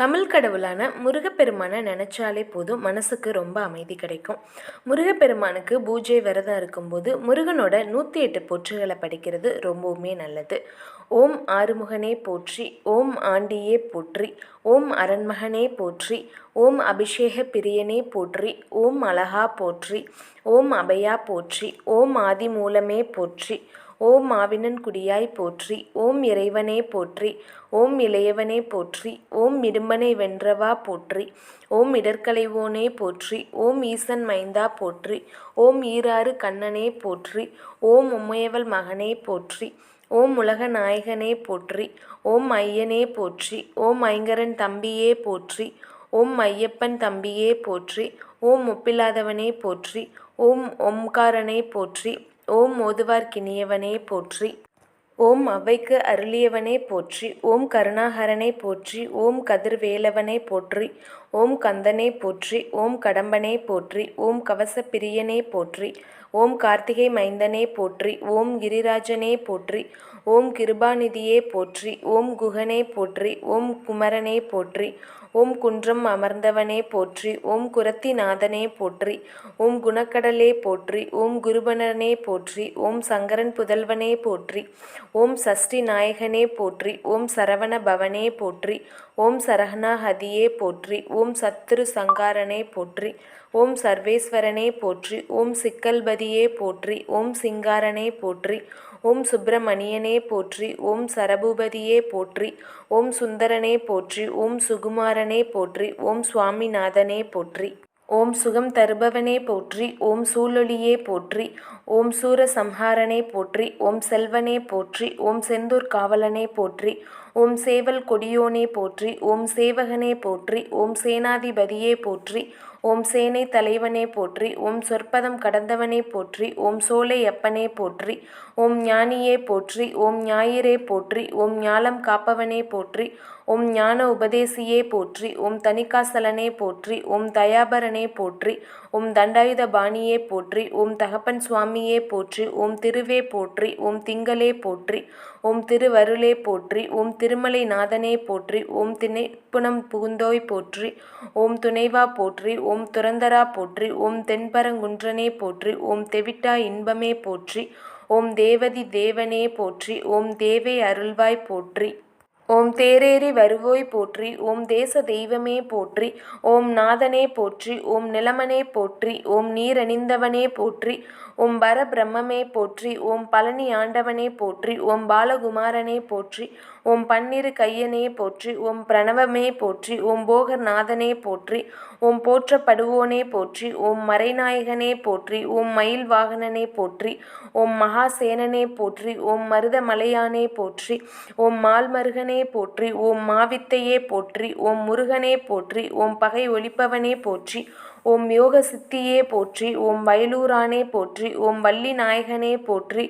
தமிழ் கடவுளான முருகப்பெருமானை நினச்சாலே போதும் மனசுக்கு ரொம்ப அமைதி கிடைக்கும். முருகப்பெருமானுக்கு பூஜை விரதம் இருக்கும்போது முருகனோட நூற்றி எட்டு போற்றுகளை படிக்கிறது ரொம்பவுமே நல்லது. ஓம் ஆறுமுகனே போற்றி ஓம் ஆண்டியே போற்றி ஓம் அரண்மகனே போற்றி ஓம் அபிஷேக பிரியனே போற்றி ஓம் அழகா போற்றி ஓம் அபயா போற்றி ஓம் ஆதிமூலமே போற்றி ஓம் மாவினன் குடியாய் போற்றி ஓம் இறைவனே போற்றி ஓம் இளையவனே போற்றி ஓம் இடும்பனை வென்றவா போற்றி ஓம் இடர்கலைவோனே போற்றி ஓம் ஈசன் மைந்தா போற்றி ஓம் ஈராறு கண்ணனே போற்றி ஓம் உம்மையவள் மகனே போற்றி ஓம் உலக நாயகனே போற்றி ஓம் ஐயனே போற்றி ஓம் ஐங்கரன் தம்பியே போற்றி ஓம் ஐயப்பன் தம்பியே போற்றி ஓம் ஒப்பில்லாதவனே போற்றி ஓம் ஓம்காரனை போற்றி ஓம் ஓதுவார்க்கினியவனே போற்றி. ஓம் அவைக்கு அருளியவனே போற்றி. ஓம் கருணாகரனை போற்றி. ஓம் கதிர்வேலவனே போற்றி. ஓம் கந்தனே போற்றி. ஓம் கடம்பனே போற்றி. ஓம் கவசப்பிரியனே போற்றி. ஓம் கார்த்திகை மைந்தனே போற்றி ஓம் கிரிராஜனே போற்றி ஓம் கிருபாநிதியே போற்றி ஓம் குகனே போற்றி ஓம் குமரனே போற்றி ஓம் குன்றம் அமர்ந்தவனே போற்றி ஓம் குரத்திநாதனே போற்றி ஓம் குணக்கடலே போற்றி ஓம் குருபனனே போற்றி ஓம் சங்கரன் புதல்வனே போற்றி ஓம் சஷ்டி நாயகனே போற்றி ஓம் சரவண பவனே போற்றி ஓம் சரஹனாஹதியே போற்றி ஓம் சத்ரு சங்காரனே போற்றி ஓம் சர்வேஸ்வரனே போற்றி ஓம் சிக்கல்பதி சிக்கல்பதியே போற்றி ஓம் சிங்காரனே போற்றி ஓம் சுப்பிரமணியனே போற்றி ஓம் சரபூபதியே போற்றி ஓம் சுந்தரனே போற்றி ஓம் சுகுமாரனே போற்றி ஓம் சுவாமிநாதனே போற்றி ஓம் சுகம் தருபவனே போற்றி ஓம் சூழொலியே போற்றி ஓம் சூரசம்ஹாரனே போற்றி ஓம் செல்வனே போற்றி ஓம் செந்தூர் காவலனே போற்றி ஓம் சேவல் கொடியோனே போற்றி ஓம் சேவகனே போற்றி ஓம் சேனாதிபதியே போற்றி ஓம் சேனை தலைவனே போற்றி ஓம் சொற்பதம் கடந்தவனே போற்றி ஓம் சோலை அப்பனே போற்றி ஓம் ஞானியே போற்றி ஓம் ஞாயிறே போற்றி ஓம் ஞாலம் காப்பவனே போற்றி ஓம் ஞான உபதேசியே போற்றி ஓம் தனிகாசலனே போற்றி ஓம் தயாபரனே போற்றி ஓம் தண்டாயுத பாணியே போற்றி ஓம் தகப்பன் சுவாமியே போற்றி ஓம் திருவே போற்றி ஓம் திங்களே போற்றி ஓம் திருவருளே போற்றி ஓம் திருமலை நாதனே போற்றி ஓம் திணைப்புணம் புகுந்தோய் போற்றி ஓம் துணைவா போற்றி ஓம் துரந்தரா போற்றி ஓம் தென்பரங்குன்றனே போற்றி ஓம் தெவிட்டா இன்பமே போற்றி ஓம் தேவதி தேவனே போற்றி ஓம் தேவே அருள்வாய் போற்றி ஓம் தேரேறி வருவோய் போற்றி ஓம் தேச தெய்வமே போற்றி ஓம் நாதனே போற்றி ஓம் நிலமனே போற்றி ஓம் நீரணிந்தவனே போற்றி ஓம் பரபிரம்மே போற்றி ஓம் பழனி ஆண்டவனே போற்றி ஓம் பாலகுமாரனே போற்றி ஓம் பன்னிரு கையனே போற்றி ஓம் பிரணவமே போற்றி ஓம் போகநாதனே போற்றி ஓம் போற்றப்படுவோனே போற்றி ஓம் மறைநாயகனே போற்றி ஓம் மயில் வாகனனே போற்றி ஓம் மகாசேனனே போற்றி ஓம் மருதமலையானே போற்றி ஓம் மால்மருகனே போற்றி ஓம் மாவித்தையே போற்றி ஓம் முருகனே போற்றி ஓம் பகை ஒழிப்பவனே போற்றி ஓம் யோக சித்தியே போற்றி ஓம் வயலூரானே போற்றி ஓம் வள்ளி நாயகனே போற்றி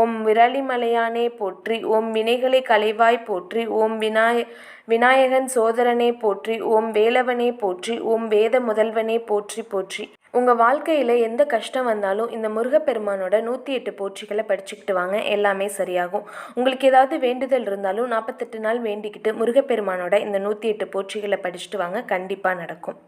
ஓம் விரலிமலையானே போற்றி ஓம் வினைகளை கலைவாய் போற்றி ஓம் விநாய விநாயகன் சோதரனே போற்றி ஓம் வேலவனே போற்றி ஓம் வேத முதல்வனே போற்றி போற்றி. உங்கள் வாழ்க்கையில் எந்த கஷ்டம் வந்தாலும் இந்த முருகப்பெருமானோட நூற்றி எட்டு போற்றிகளை படிச்சுக்கிட்டு வாங்க எல்லாமே சரியாகும். உங்களுக்கு ஏதாவது வேண்டுதல் இருந்தாலும் நாற்பத்தெட்டு நாள் வேண்டிக்கிட்டு முருகப்பெருமானோட இந்த நூற்றி எட்டு போற்றிகளை படிச்சுட்டு வாங்க கண்டிப்பாக நடக்கும்.